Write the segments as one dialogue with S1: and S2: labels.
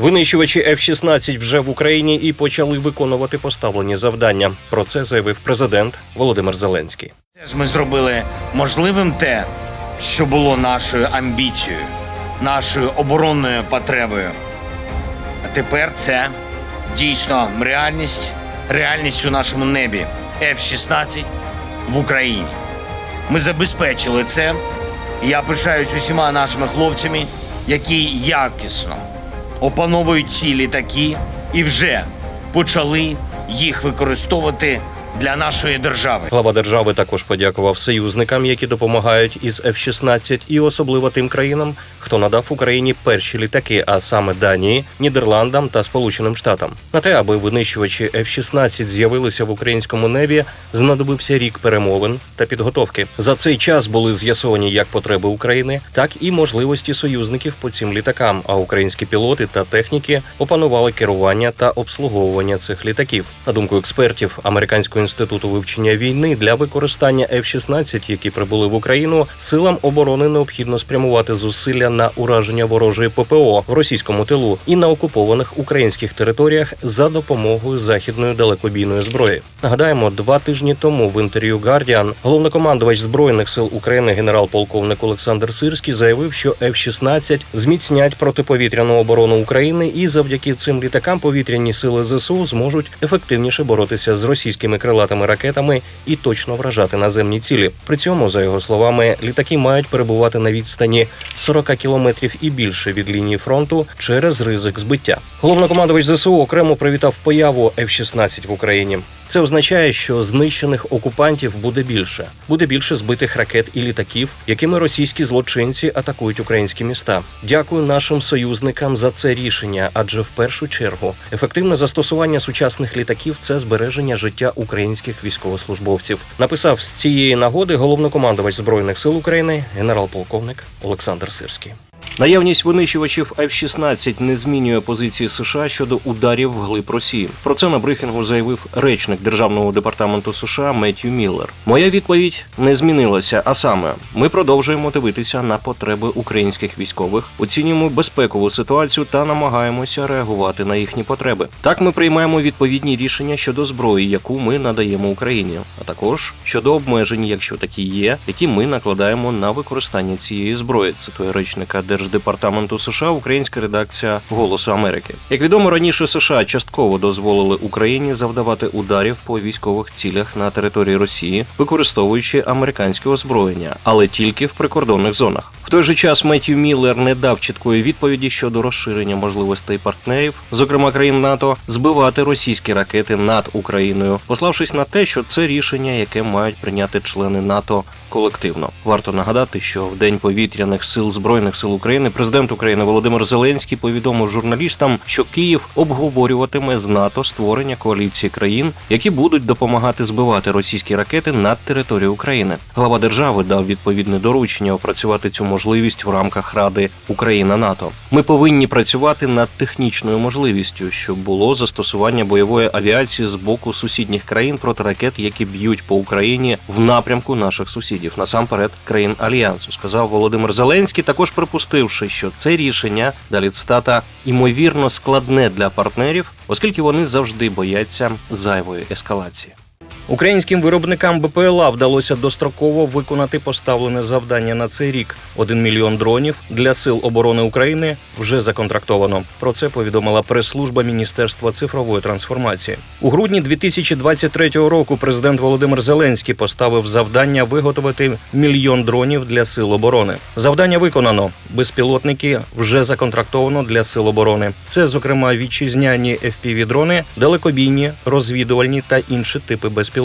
S1: Винищувачі F-16 вже в Україні і почали виконувати поставлені завдання. Про це заявив президент Володимир Зеленський.
S2: Ми зробили можливим те, що було нашою амбіцією, нашою оборонною потребою. А тепер це дійсно реальність, реальність у нашому небі F-16 в Україні. Ми забезпечили це. Я пишаюсь усіма нашими хлопцями, які якісно опановують ці літаки і вже почали їх використовувати для нашої держави.
S1: Глава держави також подякував союзникам, які допомагають із F-16, і особливо тим країнам, хто надав Україні перші літаки, а саме Данії, Нідерландам та Сполученим Штатам. На те, аби винищувачі F-16 з'явилися в українському небі, знадобився рік перемовин та підготовки. За цей час були з'ясовані як потреби України, так і можливості союзників по цим літакам. А українські пілоти та техніки опанували керування та обслуговування цих літаків. На думку експертів інституту вивчення війни для використання F-16, які прибули в Україну, силам оборони необхідно спрямувати зусилля на ураження ворожої ППО в російському тилу і на окупованих українських територіях за допомогою західної далекобійної зброї. Нагадаємо, два тижні тому в інтерв'ю Guardian головнокомандувач збройних сил України генерал-полковник Олександр Сирський заявив, що F-16 зміцнять протиповітряну оборону України, і завдяки цим літакам повітряні сили ЗСУ зможуть ефективніше боротися з російськими крилатими ракетами і точно вражати наземні цілі. При цьому, за його словами, літаки мають перебувати на відстані 40 кілометрів і більше від лінії фронту через ризик збиття. Головнокомандувач ЗСУ окремо привітав появу F-16 в Україні. Це означає, що знищених окупантів буде більше, буде більше збитих ракет і літаків, якими російські злочинці атакують українські міста. Дякую нашим союзникам за це рішення, адже в першу чергу ефективне застосування сучасних літаків це збереження життя українських військовослужбовців. Написав з цієї нагоди головнокомандувач збройних сил України, генерал-полковник Олександр Сирський. Наявність винищувачів F-16 не змінює позиції США щодо ударів вглиб Росії. Про це на брифінгу заявив речник державного департаменту США Меттью Міллер. Моя відповідь не змінилася. А саме, ми продовжуємо дивитися на потреби українських військових, оцінюємо безпекову ситуацію та намагаємося реагувати на їхні потреби. Так ми приймаємо відповідні рішення щодо зброї, яку ми надаємо Україні, а також щодо обмежень, якщо такі є, які ми накладаємо на використання цієї зброї. Цитує речника Держдепартаменту США українська редакція Голосу Америки. Як відомо, раніше США частково дозволили Україні завдавати ударів по військових цілях на території Росії, використовуючи американське озброєння, але тільки в прикордонних зонах. В той же час Меттью Міллер не дав чіткої відповіді щодо розширення можливостей партнерів, зокрема країн НАТО, збивати російські ракети над Україною, пославшись на те, що це рішення, яке мають прийняти члени НАТО колективно. Варто нагадати, що в день повітряних сил збройних сил України президент України Володимир Зеленський повідомив журналістам, що Київ обговорюватиме з НАТО створення коаліції країн, які будуть допомагати збивати російські ракети над територією України. Глава держави дав відповідне доручення опрацювати цю можливість в рамках Ради Україна НАТО. Ми повинні працювати над технічною можливістю, щоб було застосування бойової авіації з боку сусідніх країн проти ракет, які б'ють по Україні в напрямку наших сусідів, насамперед країн альянсу, сказав Володимир Зеленський, також припустивши, що це рішення далі цитата імовірно складне для партнерів, оскільки вони завжди бояться зайвої ескалації. Українським виробникам БПЛА вдалося достроково виконати поставлене завдання на цей рік. Один мільйон дронів для сил оборони України вже законтрактовано. Про це повідомила прес-служба Міністерства цифрової трансформації. У грудні 2023 року президент Володимир Зеленський поставив завдання виготовити мільйон дронів для сил оборони. Завдання виконано. Безпілотники вже законтрактовано для сил оборони. Це, зокрема, вітчизняні FPV-дрони, далекобійні, розвідувальні та інші типи безпілотників,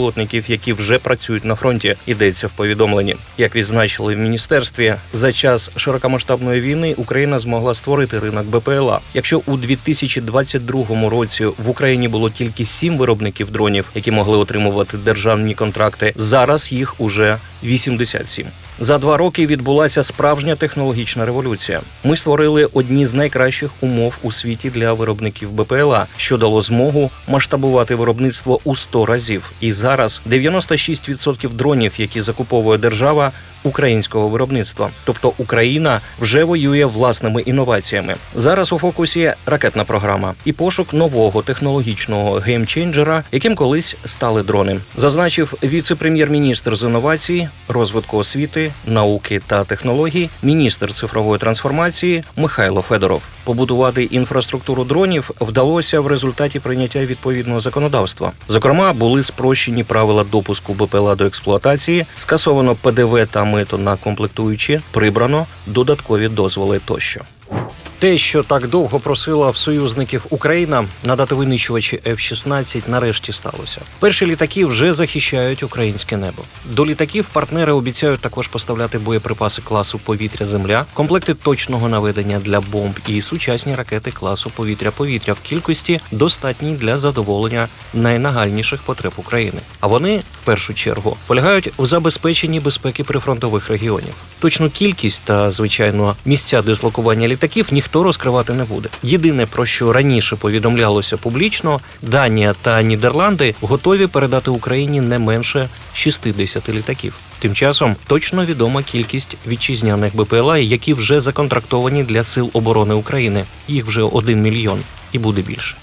S1: які вже працюють на фронті. Йдеться в повідомленні. Як відзначили в міністерстві, за час широкомасштабної війни Україна змогла створити ринок БПЛА. Якщо у 2022 році в Україні було тільки сім виробників дронів, які могли отримувати державні контракти, зараз їх уже 87. За два роки відбулася справжня технологічна революція. Ми створили одні з найкращих умов у світі для виробників БПЛА, що дало змогу масштабувати виробництво у 100 разів. І зараз 96% дронів, які закуповує держава, українського виробництва. Тобто Україна вже воює власними інноваціями. Зараз у фокусі ракетна програма і пошук нового технологічного геймченджера, яким колись стали дрони, зазначив віце-прем'єр-міністр з інновацій, розвитку освіти, науки та технологій, міністр цифрової трансформації Михайло Федоров. Побудувати інфраструктуру дронів вдалося в результаті прийняття відповідного законодавства. Зокрема, були спрощені правила допуску БПЛА до експлуатації, скасовано ПДВ та мито на комплектуючі, прибрано додаткові дозволи тощо. Те, що так довго просила в союзників Україна надати винищувачі F-16, нарешті сталося. Перші літаки вже захищають українське небо. До літаків партнери обіцяють також поставляти боєприпаси класу повітря-земля, комплекти точного наведення для бомб і сучасні ракети класу повітря-повітря в кількості достатній для задоволення найнагальніших потреб України. А вони в першу чергу полягають в забезпеченні безпеки прифронтових регіонів. Точну кількість та звичайно місця дислокування літаків ніхто розкривати не буде. Єдине про що раніше повідомлялося публічно, Данія та Нідерланди готові передати Україні не менше 60 літаків. Тим часом точно відома кількість вітчизняних БПЛА, які вже законтрактовані для сил оборони України. Їх вже один мільйон і буде більше.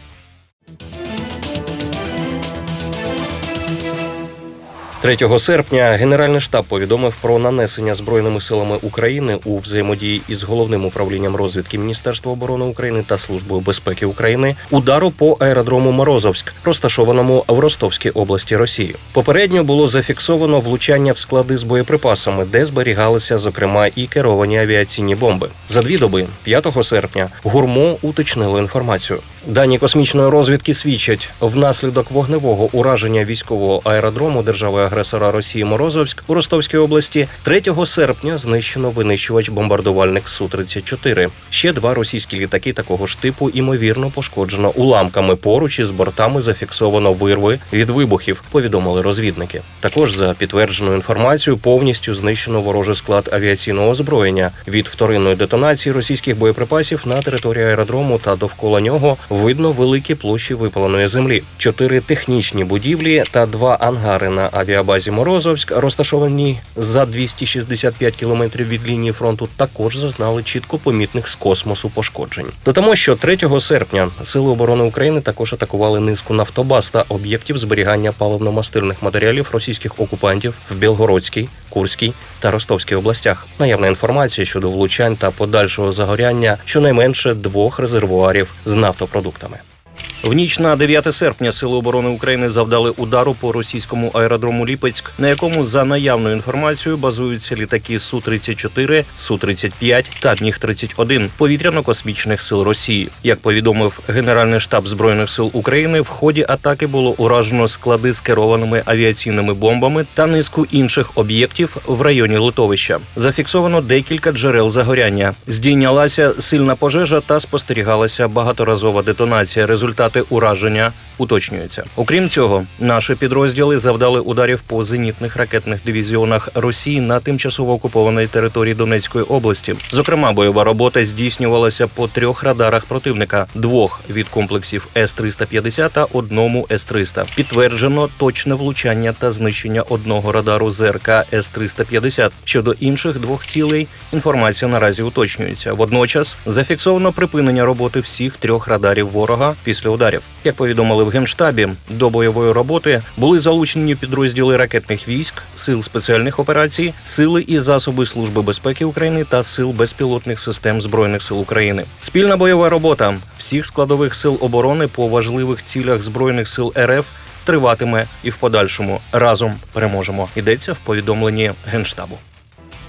S1: 3 серпня Генеральний штаб повідомив про нанесення збройними силами України у взаємодії із головним управлінням розвідки Міністерства оборони України та Службою безпеки України удару по аеродрому Морозовськ, розташованому в Ростовській області Росії. Попередньо було зафіксовано влучання в склади з боєприпасами, де зберігалися зокрема і керовані авіаційні бомби. За дві доби, 5 серпня, гурмо уточнило інформацію. Дані космічної розвідки свідчать, внаслідок вогневого ураження військового аеродрому держави-агресора Росії Морозовськ у Ростовській області 3 серпня знищено винищувач бомбардувальник су 34 Ще два російські літаки такого ж типу імовірно пошкоджено уламками. Поруч із бортами зафіксовано вирви від вибухів. Повідомили розвідники. Також за підтвердженою інформацією повністю знищено ворожий склад авіаційного озброєння від вторинної детонації російських боєприпасів на території аеродрому та довкола нього видно великі площі випаленої землі, чотири технічні будівлі та два ангари на авіабазі Морозовськ, розташовані за 265 кілометрів від лінії фронту, також зазнали чітко помітних з космосу пошкоджень. Додамо, що 3 серпня сили оборони України також атакували низку нафтобаз та об'єктів зберігання паливно-мастильних матеріалів російських окупантів в Білгородській, Курській та Ростовській областях. Наявна інформація щодо влучань та подальшого загоряння щонайменше двох резервуарів з нафтопродуктами. В ніч на 9 серпня Сили оборони України завдали удару по російському аеродрому Ліпецьк, на якому за наявною інформацією базуються літаки су 34 су 35 та Міг 31 повітряно-космічних сил Росії. Як повідомив Генеральний штаб збройних сил України, в ході атаки було уражено склади з керованими авіаційними бомбами та низку інших об'єктів в районі литовища. Зафіксовано декілька джерел загоряння. Здійнялася сильна пожежа та спостерігалася багаторазова детонація. Результати ураження уточнюються. Окрім цього, наші підрозділи завдали ударів по зенітних ракетних дивізіонах Росії на тимчасово окупованій території Донецької області. Зокрема, бойова робота здійснювалася по трьох радарах противника: двох від комплексів С-350 та одному С-300. Підтверджено точне влучання та знищення одного радару ЗРК С-350. Щодо інших двох цілей інформація наразі уточнюється. Водночас зафіксовано припинення роботи всіх трьох радарів ворога після ударів. Як повідомили в генштабі, до бойової роботи були залучені підрозділи ракетних військ, сил спеціальних операцій, сили і засоби служби безпеки України та сил безпілотних систем збройних сил України. Спільна бойова робота всіх складових сил оборони по важливих цілях збройних сил РФ. Триватиме і в подальшому разом переможемо. Йдеться в повідомленні генштабу.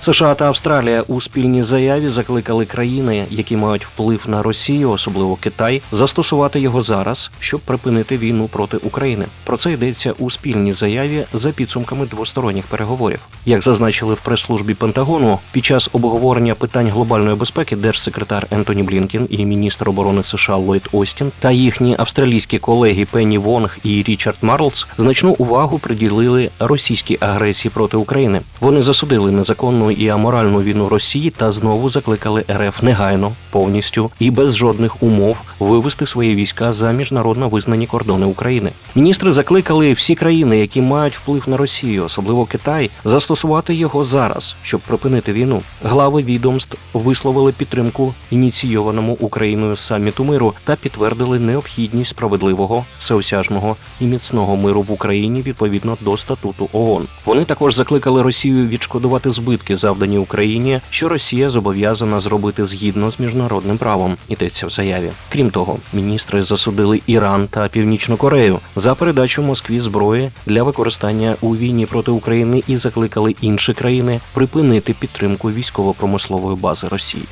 S1: США та Австралія у спільній заяві закликали країни, які мають вплив на Росію, особливо Китай, застосувати його зараз, щоб припинити війну проти України. Про це йдеться у спільній заяві за підсумками двосторонніх переговорів. Як зазначили в прес-службі Пентагону, під час обговорення питань глобальної безпеки держсекретар Ентоні Блінкен і міністр оборони США Ллойд Остін та їхні австралійські колеги Пенні Вонг і Річард Марлс значну увагу приділили російській агресії проти України. Вони засудили незаконну і аморальну війну Росії та знову закликали РФ негайно, повністю і без жодних умов вивести свої війська за міжнародно визнані кордони України. Міністри закликали всі країни, які мають вплив на Росію, особливо Китай, застосувати його зараз, щоб припинити війну. Глави відомств висловили підтримку ініційованому Україною саміту миру та підтвердили необхідність справедливого, всеосяжного і міцного миру в Україні відповідно до статуту ООН. Вони також закликали Росію відшкодувати збитки, завдані Україні, що Росія зобов'язана зробити згідно з міжнародним правом. Йдеться в заяві. Крім того, міністри засудили Іран та Північну Корею за передачу Москві зброї для використання у війні проти України і закликали інші країни припинити підтримку військово-промислової бази Росії.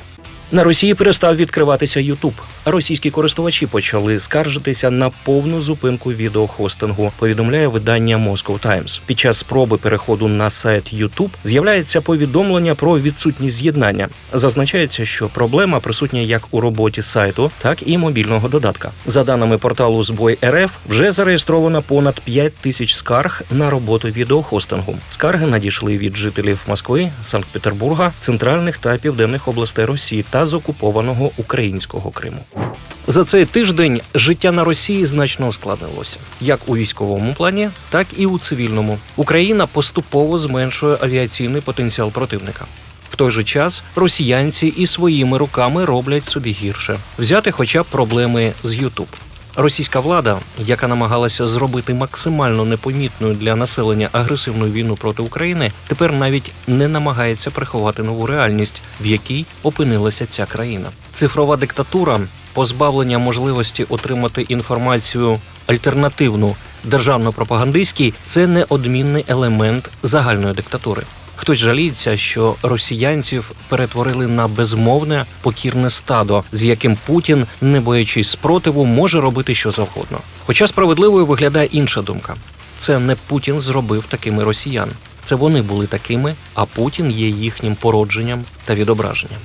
S1: На Росії перестав відкриватися Ютуб. Російські користувачі почали скаржитися на повну зупинку відеохостингу. Повідомляє видання Moscow Times. Під час спроби переходу на сайт Ютуб з'являється повідомлення про відсутність з'єднання. Зазначається, що проблема присутня як у роботі сайту, так і мобільного додатка. За даними порталу Збой РФ, вже зареєстровано понад 5 тисяч скарг на роботу відеохостингу. Скарги надійшли від жителів Москви, Санкт-Петербурга, центральних та південних областей Росії та з окупованого українського Криму. За цей тиждень життя на Росії значно ускладнилося як у військовому плані, так і у цивільному. Україна поступово зменшує авіаційний потенціал противника. В той же час росіянці і своїми руками роблять собі гірше. Взяти хоча б проблеми з Ютуб. Російська влада, яка намагалася зробити максимально непомітною для населення агресивну війну проти України, тепер навіть не намагається приховати нову реальність, в якій опинилася ця країна. Цифрова диктатура, позбавлення можливості отримати інформацію альтернативну державно-пропагандистській це неодмінний елемент загальної диктатури. Хтось жаліється, що росіянців перетворили на безмовне покірне стадо, з яким Путін, не боячись спротиву, може робити що завгодно. Хоча справедливою виглядає інша думка: це не Путін зробив такими росіян. Це вони були такими, а Путін є їхнім породженням та відображенням.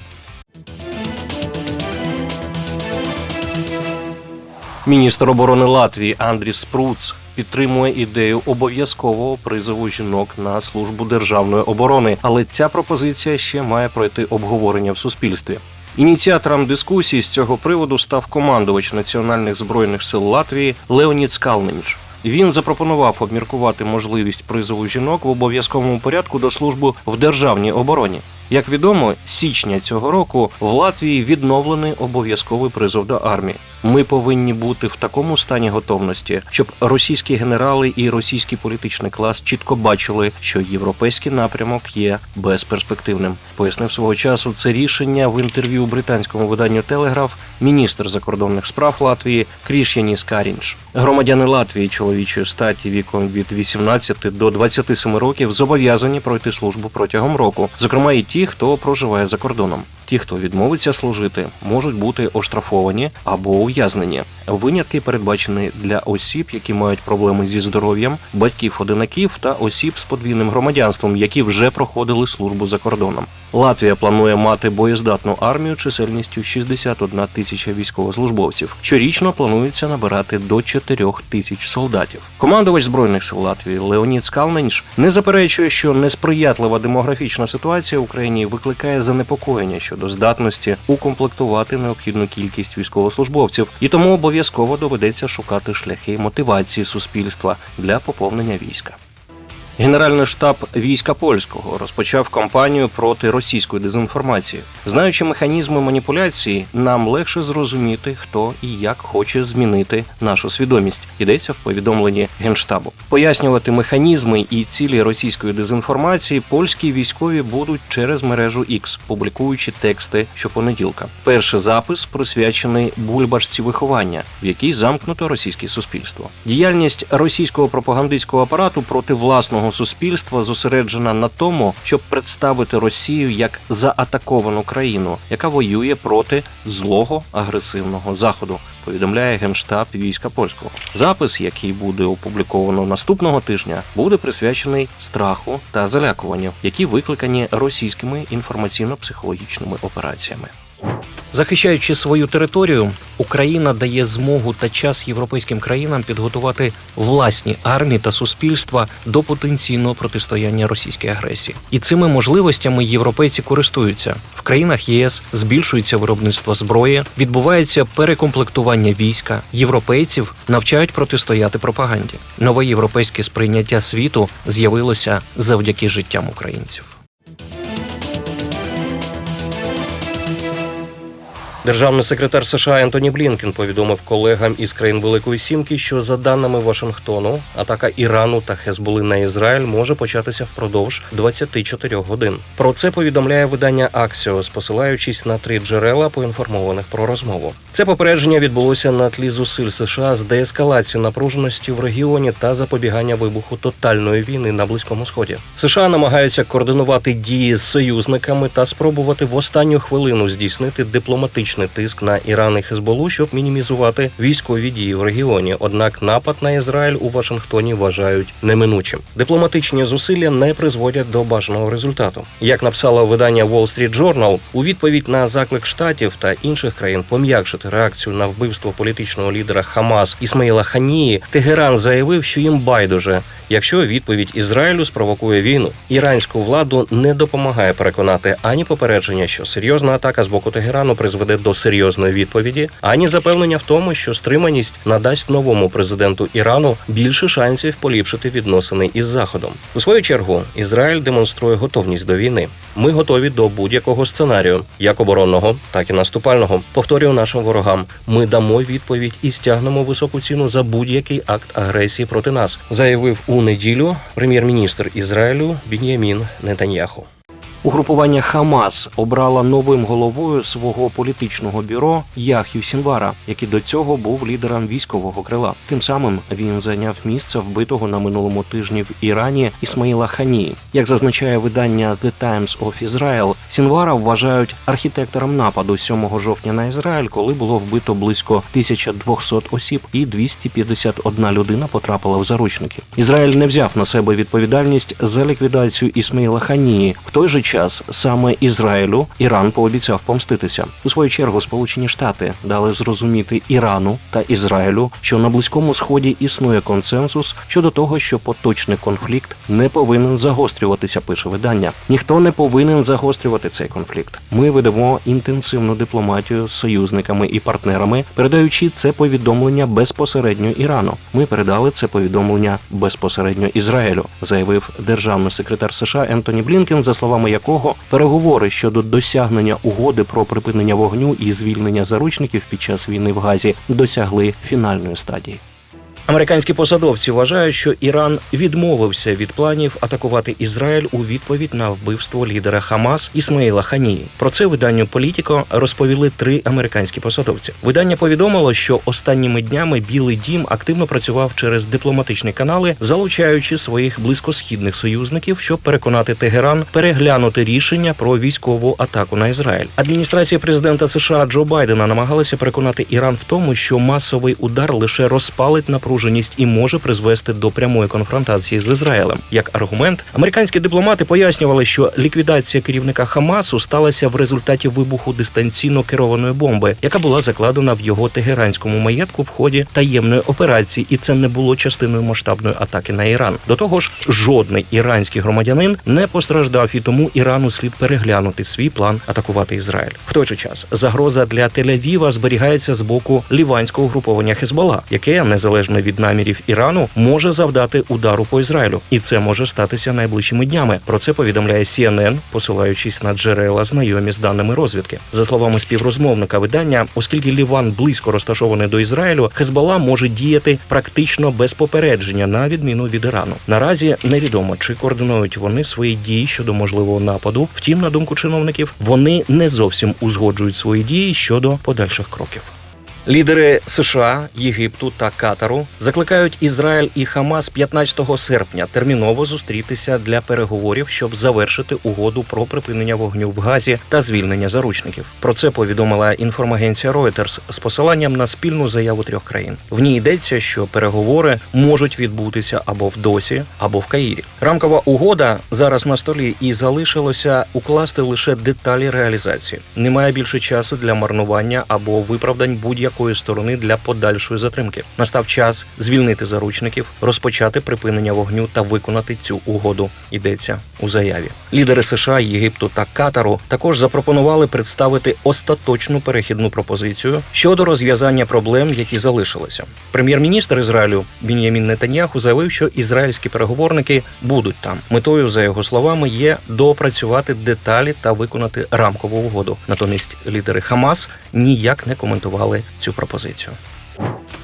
S1: Міністр оборони Латвії Андріс Спруц підтримує ідею обов'язкового призову жінок на службу державної оборони, але ця пропозиція ще має пройти обговорення в суспільстві. Ініціатором дискусії з цього приводу став командувач національних збройних сил Латвії Леонід Скалнеміч. Він запропонував обміркувати можливість призову жінок в обов'язковому порядку до служби в державній обороні. Як відомо, січня цього року в Латвії відновлений обов'язковий призов до армії. Ми повинні бути в такому стані готовності, щоб російські генерали і російський політичний клас чітко бачили, що європейський напрямок є безперспективним. Пояснив свого часу це рішення в інтерв'ю британському виданню Телеграф міністр закордонних справ Латвії Кріш'яніс Карінч. Громадяни Латвії чоловічої статі віком від 18 до 27 років зобов'язані пройти службу протягом року, зокрема і ті, хто проживає за кордоном. Ті, хто відмовиться служити, можуть бути оштрафовані або ув'язнені. Винятки передбачені для осіб, які мають проблеми зі здоров'ям, батьків-одинаків та осіб з подвійним громадянством, які вже проходили службу за кордоном. Латвія планує мати боєздатну армію чисельністю 61 тисяча військовослужбовців. Щорічно планується набирати до 4 тисяч солдатів. Командувач збройних сил Латвії Леонід Скалненш не заперечує, що несприятлива демографічна ситуація в Україні викликає занепокоєння щодо здатності укомплектувати необхідну кількість військовослужбовців, і тому обов'язково доведеться шукати шляхи мотивації суспільства для поповнення війська. Генеральний штаб війська польського розпочав кампанію проти російської дезінформації. Знаючи механізми маніпуляції, нам легше зрозуміти, хто і як хоче змінити нашу свідомість. Йдеться в повідомленні генштабу. Пояснювати механізми і цілі російської дезінформації польські військові будуть через мережу X, публікуючи тексти щопонеділка. Перший запис присвячений бульбашці виховання, в якій замкнуто російське суспільство. Діяльність російського пропагандистського апарату проти власного суспільства зосереджена на тому, щоб представити Росію як заатаковану країну, яка воює проти злого агресивного заходу. Повідомляє генштаб війська польського. Запис, який буде опубліковано наступного тижня, буде присвячений страху та залякуванню, які викликані російськими інформаційно-психологічними операціями. Захищаючи свою територію, Україна дає змогу та час європейським країнам підготувати власні армії та суспільства до потенційного протистояння російській агресії. І цими можливостями європейці користуються в країнах ЄС. Збільшується виробництво зброї, відбувається перекомплектування війська. Європейців навчають протистояти пропаганді. Нове європейське сприйняття світу з'явилося завдяки життям українців. Державний секретар США Ентоні Блінкен повідомив колегам із країн Великої Сімки, що за даними Вашингтону, атака Ірану та Хезболи на Ізраїль може початися впродовж 24 годин. Про це повідомляє видання Axios, посилаючись на три джерела, поінформованих про розмову. Це попередження відбулося на тлі зусиль США з деескалації напруженості в регіоні та запобігання вибуху тотальної війни на близькому сході. США намагаються координувати дії з союзниками та спробувати в останню хвилину здійснити дипломатичний тиск на Іран і Хезболу, щоб мінімізувати військові дії в регіоні. Однак напад на Ізраїль у Вашингтоні вважають неминучим. Дипломатичні зусилля не призводять до бажаного результату. Як написало видання Wall Street Journal, у відповідь на заклик штатів та інших країн пом'якшити реакцію на вбивство політичного лідера Хамас Ісмаїла Ханії, Тегеран заявив, що їм байдуже, якщо відповідь Ізраїлю спровокує війну. Іранську владу не допомагає переконати ані попередження, що серйозна атака з боку Тегерану призведе до серйозної відповіді, ані запевнення в тому, що стриманість надасть новому президенту Ірану більше шансів поліпшити відносини із Заходом. У свою чергу Ізраїль демонструє готовність до війни. Ми готові до будь-якого сценарію, як оборонного, так і наступального. Повторюю нашим ворогам. Ми дамо відповідь і стягнемо високу ціну за будь-який акт агресії проти нас, заявив у неділю прем'єр-міністр Ізраїлю Бін'ямін Нетаньяху. Угрупування Хамас обрала новим головою свого політичного бюро Яхю Сінвара, який до цього був лідером військового крила. Тим самим він зайняв місце вбитого на минулому тижні в Ірані Ісмаїла Хані. Як зазначає видання The Times of Israel, Сінвара вважають архітектором нападу 7 жовтня на Ізраїль, коли було вбито близько 1200 осіб, і 251 людина потрапила в заручники. Ізраїль не взяв на себе відповідальність за ліквідацію Ісмаїла Ханії. В той же час саме Ізраїлю Іран пообіцяв помститися. У свою чергу Сполучені Штати дали зрозуміти Ірану та Ізраїлю, що на близькому сході існує консенсус щодо того, що поточний конфлікт не повинен загострюватися. Пише видання. Ніхто не повинен загострювати цей конфлікт. Ми ведемо інтенсивну дипломатію з союзниками і партнерами, передаючи це повідомлення безпосередньо Ірану. Ми передали це повідомлення безпосередньо Ізраїлю, заявив державний секретар США Ентоні Блінкен, за словами якого переговори щодо досягнення угоди про припинення вогню і звільнення заручників під час війни в Газі досягли фінальної стадії. Американські посадовці вважають, що Іран відмовився від планів атакувати Ізраїль у відповідь на вбивство лідера Хамас Ісмаїла Ханії. Про це виданню Політіко розповіли три американські посадовці. Видання повідомило, що останніми днями Білий Дім активно працював через дипломатичні канали, залучаючи своїх близькосхідних союзників, щоб переконати Тегеран переглянути рішення про військову атаку на Ізраїль. Адміністрація президента США Джо Байдена намагалася переконати Іран в тому, що масовий удар лише розпалить напруженість і може призвести до прямої конфронтації з Ізраїлем. Як аргумент, американські дипломати пояснювали, що ліквідація керівника Хамасу сталася в результаті вибуху дистанційно керованої бомби, яка була закладена в його тегеранському маєтку в ході таємної операції, і це не було частиною масштабної атаки на Іран. До того ж, жодний іранський громадянин не постраждав, і тому Ірану слід переглянути свій план атакувати Ізраїль. В той же час загроза для Тель-Авіва зберігається з боку ліванського угруповання Хезбола, яке незалежно від намірів Ірану може завдати удару по Ізраїлю, і це може статися найближчими днями. Про це повідомляє CNN, посилаючись на джерела, знайомі з даними розвідки. За словами співрозмовника видання, оскільки Ліван близько розташований до Ізраїлю, Хезбола може діяти практично без попередження, на відміну від Ірану. Наразі невідомо, чи координують вони свої дії щодо можливого нападу. Втім, на думку чиновників, вони не зовсім узгоджують свої дії щодо подальших кроків. Лідери США, Єгипту та Катару закликають Ізраїль і Хамас 15 серпня терміново зустрітися для переговорів, щоб завершити угоду про припинення вогню в Газі та звільнення заручників. Про це повідомила інформагенція Reuters з посиланням на спільну заяву трьох країн. В ній йдеться, що переговори можуть відбутися або в Досі, або в Каїрі. Рамкова угода зараз на столі і залишилося укласти лише деталі реалізації. Немає більше часу для марнування або виправдань будь-якої сторони для подальшої затримки. Настав час звільнити заручників, розпочати припинення вогню та виконати цю угоду. Йдеться у заяві. Лідери США, Єгипту та Катару також запропонували представити остаточну перехідну пропозицію щодо розв'язання проблем, які залишилися. Прем'єр-міністр Ізраїлю Бін'ямін Нетаньяху заявив, що ізраїльські переговорники будуть там. Метою, за його словами, є доопрацювати деталі та виконати рамкову угоду. Натомість лідери Хамас ніяк не коментували цю пропозицію.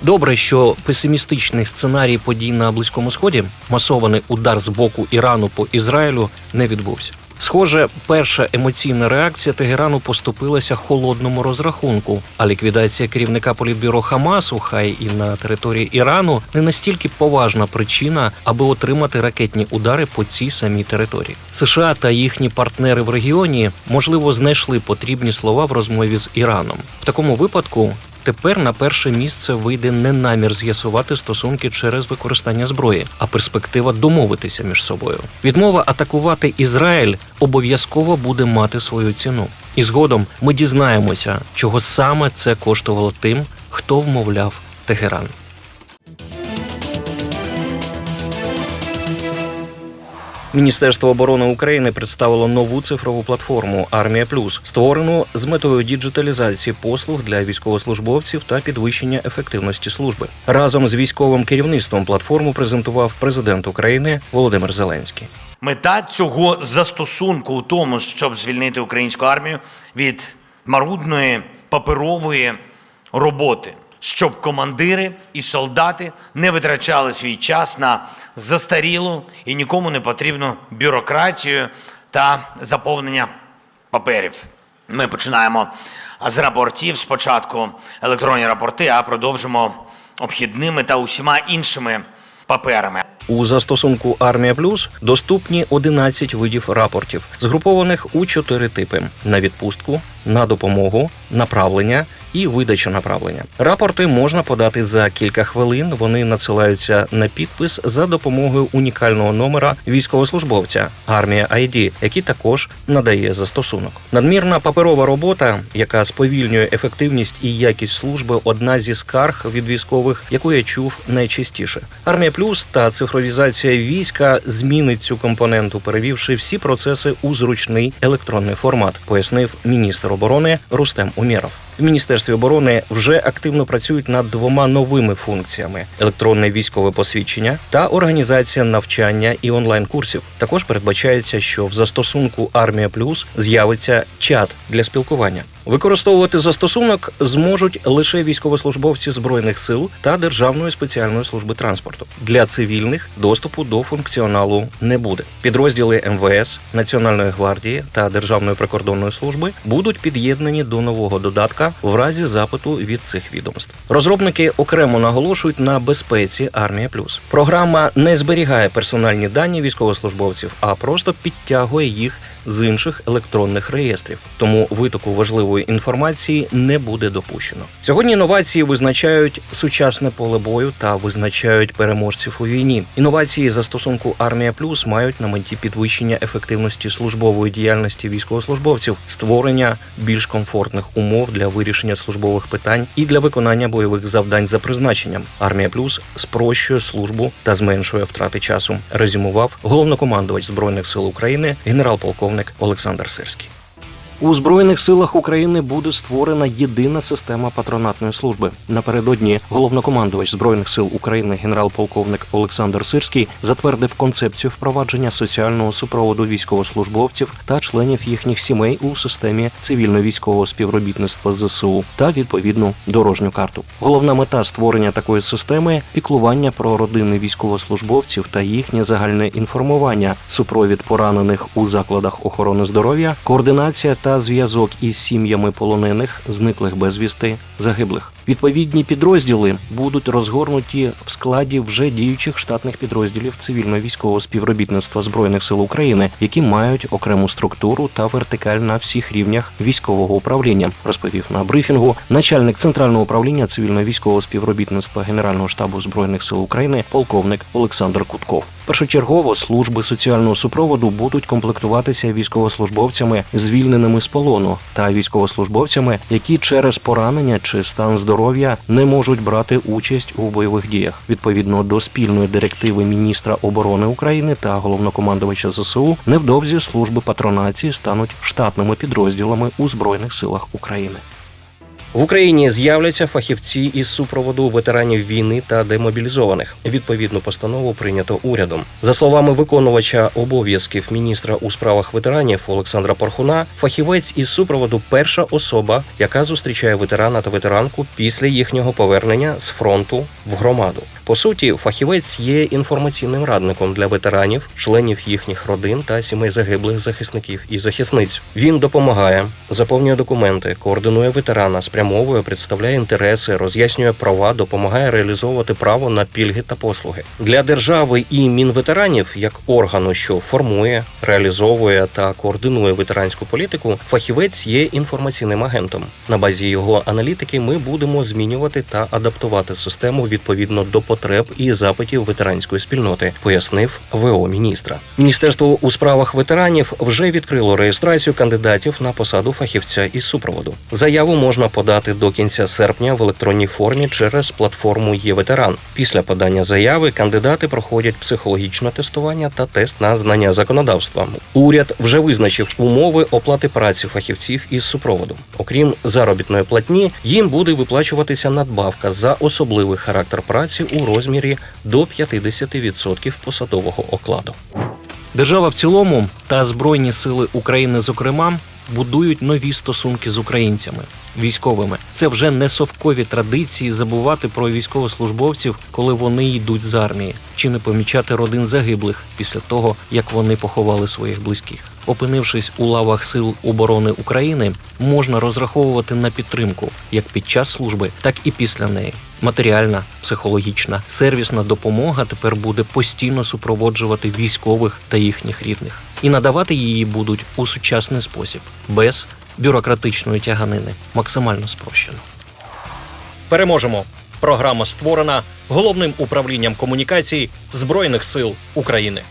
S1: Добре, що песимістичний сценарій подій на близькому сході, масований удар з боку Ірану по Ізраїлю, не відбувся. Схоже, перша емоційна реакція Тегерану поступилася холодному розрахунку. А ліквідація керівника політбюро Хамасу, хай і на території Ірану, не настільки поважна причина, аби отримати ракетні удари по цій самій території. США та їхні партнери в регіоні можливо знайшли потрібні слова в розмові з Іраном. В такому випадку Тепер на перше місце вийде не намір з'ясувати стосунки через використання зброї, а перспектива домовитися між собою. Відмова атакувати Ізраїль обов'язково буде мати свою ціну. І згодом ми дізнаємося, чого саме це коштувало тим, хто вмовляв Тегеран. Міністерство оборони України представило нову цифрову платформу Армія Плюс, створену з метою діджиталізації послуг для військовослужбовців та підвищення ефективності служби. Разом з військовим керівництвом платформу презентував президент України Володимир Зеленський.
S2: Мета цього застосунку у тому, щоб звільнити українську армію від марудної паперової роботи, щоб командири і солдати не витрачали свій час на застарілу і нікому не потрібну бюрократію та заповнення паперів. Ми починаємо з рапортів. Спочатку електронні рапорти, а продовжимо обхідними та усіма іншими паперами.
S1: У застосунку Армія Плюс доступні 11 видів рапортів, згрупованих у чотири типи: на відпустку, на допомогу, направлення і видача направлення. Рапорти можна подати за кілька хвилин. Вони надсилаються на підпис за допомогою унікального номера військовослужбовця Армія ID, який також надає застосунок. Надмірна паперова робота, яка сповільнює ефективність і якість служби, одна зі скарг від військових, яку я чув найчастіше. Армія Плюс та цифровізація війська змінить цю компоненту, перевівши всі процеси у зручний електронний формат, пояснив міністр оборони Рустем Умєров. В міністерстві оборони вже активно працюють над двома новими функціями: електронне військове посвідчення та організація навчання і онлайн курсів. Також передбачається, що в застосунку Армія Плюс з'явиться чат для спілкування. Використовувати застосунок зможуть лише військовослужбовці збройних сил та Державної спеціальної служби транспорту. Для цивільних доступу до функціоналу не буде. Підрозділи МВС, Національної гвардії та Державної прикордонної служби будуть під'єднані до нового додатка в разі запиту від цих відомств. Розробники окремо наголошують на безпеці Армія Плюс. Програма не зберігає персональні дані військовослужбовців, а просто підтягує їх з інших електронних реєстрів. Тому витоку важливої інформації не буде допущено. Сьогодні інновації визначають сучасне поле бою та визначають переможців у війні. Інновації застосунку Армія Плюс мають на меті підвищення ефективності службової діяльності військовослужбовців, створення більш комфортних умов для вирішення службових питань і для виконання бойових завдань за призначенням. Армія Плюс спрощує службу та зменшує втрати часу. Резюмував головнокомандувач збройних сил України генерал-полковник Олександр Сирський. У збройних силах України буде створена єдина система патронатної служби. Напередодні головнокомандувач збройних сил України генерал-полковник Олександр Сирський затвердив концепцію впровадження соціального супроводу військовослужбовців та членів їхніх сімей у системі цивільно-військового співробітництва ЗСУ та відповідну дорожню карту. Головна мета створення такої системи піклування про родини військовослужбовців та їхнє загальне інформування, супровід поранених у закладах охорони здоров'я, координація та зв'язок із сім'ями полонених, зниклих безвісти, загиблих. Відповідні підрозділи будуть розгорнуті в складі вже діючих штатних підрозділів цивільно-військового співробітництва збройних сил України, які мають окрему структуру та вертикаль на всіх рівнях військового управління, розповів на брифінгу начальник центрального управління цивільно-військового співробітництва Генерального штабу збройних сил України, полковник Олександр Кутков. Першочергово служби соціального супроводу будуть комплектуватися військовослужбовцями, звільненими з полону, та військовослужбовцями, які через поранення чи стан здоров'я не можуть брати участь у бойових діях. Відповідно до спільної директиви міністра оборони України та головнокомандувача ЗСУ, невдовзі служби патронації стануть штатними підрозділами у збройних силах України. В Україні з'являться фахівці із супроводу ветеранів війни та демобілізованих. Відповідну постанову прийнято урядом. За словами виконувача обов'язків міністра у справах ветеранів Олександра Порхуна, фахівець із супроводу перша особа, яка зустрічає ветерана та ветеранку після їхнього повернення з фронту в громаду. По суті, фахівець є інформаційним радником для ветеранів, членів їхніх родин та сімей загиблих захисників і захисниць. Він допомагає, заповнює документи, координує ветерана, спрямовує, представляє інтереси, роз'яснює права, допомагає реалізовувати право на пільги та послуги для держави і мінветеранів як органу, що формує, реалізовує та координує ветеранську політику. Фахівець є інформаційним агентом. На базі його аналітики ми будемо змінювати та адаптувати систему відповідно до потреб і запитів ветеранської спільноти, пояснив ВО міністра. Міністерство у справах ветеранів вже відкрило реєстрацію кандидатів на посаду фахівця із супроводу. Заяву можна подати до кінця серпня в електронній формі через платформу «Є-ветеран». Після подання заяви кандидати проходять психологічне тестування та тест на знання законодавства. Уряд вже визначив умови оплати праці фахівців із супроводу. Окрім заробітної платні, їм буде виплачуватися надбавка за особливий характер праці у розмірі до 50% посадового окладу. Держава в цілому та Збройні сили України, зокрема, будують нові стосунки з українцями, військовими. Це вже не совкові традиції забувати про військовослужбовців, коли вони йдуть з армії, чи не помічати родин загиблих після того, як вони поховали своїх близьких. Опинившись у лавах сил оборони України, можна розраховувати на підтримку як під час служби, так і після неї. Матеріальна, психологічна, сервісна допомога тепер буде постійно супроводжувати військових та їхніх рідних, і надавати її будуть у сучасний спосіб, без бюрократичної тяганини, максимально спрощено. Переможемо. Програма створена головним управлінням комунікацій Збройних сил України.